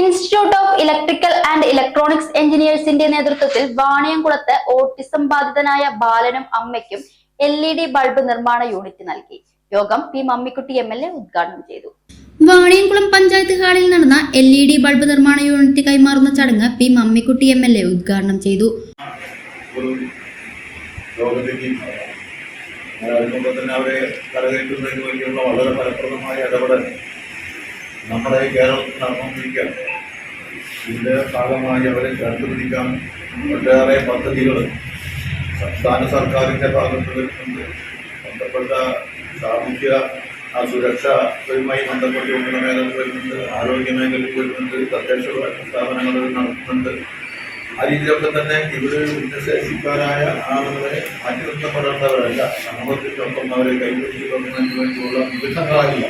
Institute of electrical and electronics എഞ്ചിനീയേഴ്സിന്റെ നേതൃത്വത്തിൽ വാണിയംകുളത്ത് autism ബാധിതനായ ബാലനും അമ്മയ്ക്കും എൽ ഇ ഡി ബൾബ് നിർമ്മാണ യൂണിറ്റ് നൽകി. യോഗം P Mammikutty M L A ഉദ്ഘാടനം ചെയ്തു. വാണിയംകുളം പഞ്ചായത്ത് ഹാളിൽ നടന്ന എൽ ഇ ഡി ബൾബ് നിർമ്മാണ യൂണിറ്റ് കൈമാറുന്ന ചടങ്ങ് P Mammikutty M L A ഉദ്ഘാടനം ചെയ്തു. അതുകൊണ്ട് തന്നെ അവരെ കരകയറ്റുന്നതിന് വേണ്ടിയുള്ള വളരെ ഫലപ്രദമായ ഇടപെടൽ നമ്മുടെ ഈ കേരളത്തിൽ നടന്നുകൊണ്ടിരിക്കുകയാണ് ഇതിന്റെ ഭാഗമായി അവരെ ചേർത്ത് പിടിക്കാൻ ഒട്ടേറെ പദ്ധതികൾ സംസ്ഥാന സർക്കാരിന്റെ ഭാഗത്ത് വരുന്നുണ്ട് ബന്ധപ്പെട്ട സാമൂഹ്യ ആ സുരക്ഷയുമായി ബന്ധപ്പെട്ടുകൊണ്ടുള്ള മേഖലകൾ വരുന്നുണ്ട് ആരോഗ്യ മേഖലയിൽ വരുന്നുണ്ട് തദ്ദേശ സ്ഥാപനങ്ങൾ നടത്തുന്നുണ്ട്. ആ രീതിയിലൊക്കെ തന്നെ ഇവർ ഭിന്നശേഷിക്കാരായ ആളുകളെ മാറ്റി നിർത്തപ്പെടേണ്ടവരല്ല സമൂഹത്തിനൊപ്പം അവരെ കൈപിടിച്ച് തുടങ്ങുന്നതിന് വേണ്ടിയുള്ള വിവിധങ്ങളായുള്ള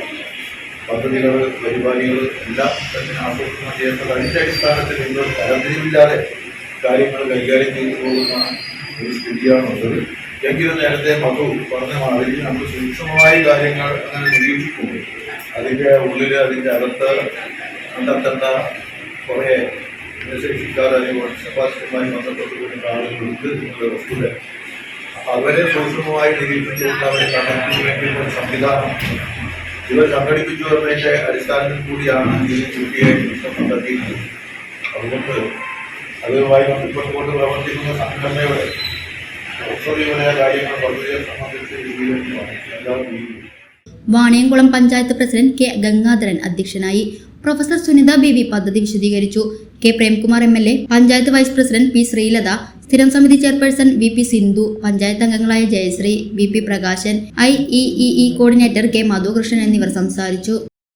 പദ്ധതികൾ പരിപാടികൾ എല്ലാം തന്നെ ആസൂത്രണം ചെയ്യേണ്ടത് അതിന്റെ അടിസ്ഥാനത്തിൽ ഇവർ തരംതിരിവില്ലാതെ കാര്യങ്ങൾ കൈകാര്യം ചെയ്തു പോകുന്ന ഒരു സ്ഥിതിയാണുള്ളത്. എങ്കിലും നേരത്തെ മധു പറഞ്ഞ മാതിരി നമ്മൾ സൂക്ഷ്മമായ കാര്യങ്ങൾ അങ്ങനെ നിരീക്ഷിക്കുന്നു അതിന്റെ ഉള്ളിൽ അതിന്റെ അകത്ത് കണ്ടെത്തേണ്ട കുറേ അല്ലെങ്കിൽ വർഷപാശവുമായി ബന്ധപ്പെട്ടുകൊണ്ടുള്ള ആളുകളുണ്ട് എന്നുള്ള വസ്തുത അവരെ സൂക്ഷ്മമായി നിരീക്ഷിച്ചുകൊണ്ട് അവരെ കണ്ടെത്തുന്നതിന് വേണ്ടിയുള്ള ഒരു സംവിധാനം ഇവർ സംഘടിപ്പിച്ചു വരുന്നതിന്റെ അടിസ്ഥാനത്തിൽ കൂടിയാണ് ഈ കുട്ടിയെ കണ്ടെത്തിയിട്ടുള്ളത് അതുകൊണ്ട് അതുമായി ബന്ധപ്പെട്ടുകൊണ്ട് പ്രവർത്തിക്കുന്ന സംഘടനയുടെ ഒത്തുതീവനായ കാര്യങ്ങൾ പദ്ധതിയെ സംബന്ധിച്ച് രീതിയിലാണ് എല്ലാവരും വാണിയംകുളം പഞ്ചായത്ത് പ്രസിഡന്റ് കെ ഗംഗാധരൻ അധ്യക്ഷനായി പ്രൊഫസർ സുനിത ബേബി പദ്ധതി വിശദീകരിച്ചു. K Premkumar M L A panchayat vice president P Sreelatha സ്ഥിരം സമിതി chairperson V P Sindhu panchayat അംഗങ്ങളായ Jayasree V P Prakashan I E E coordinator K Madhukrishnan എന്നിവർ സംസാരിച്ചു.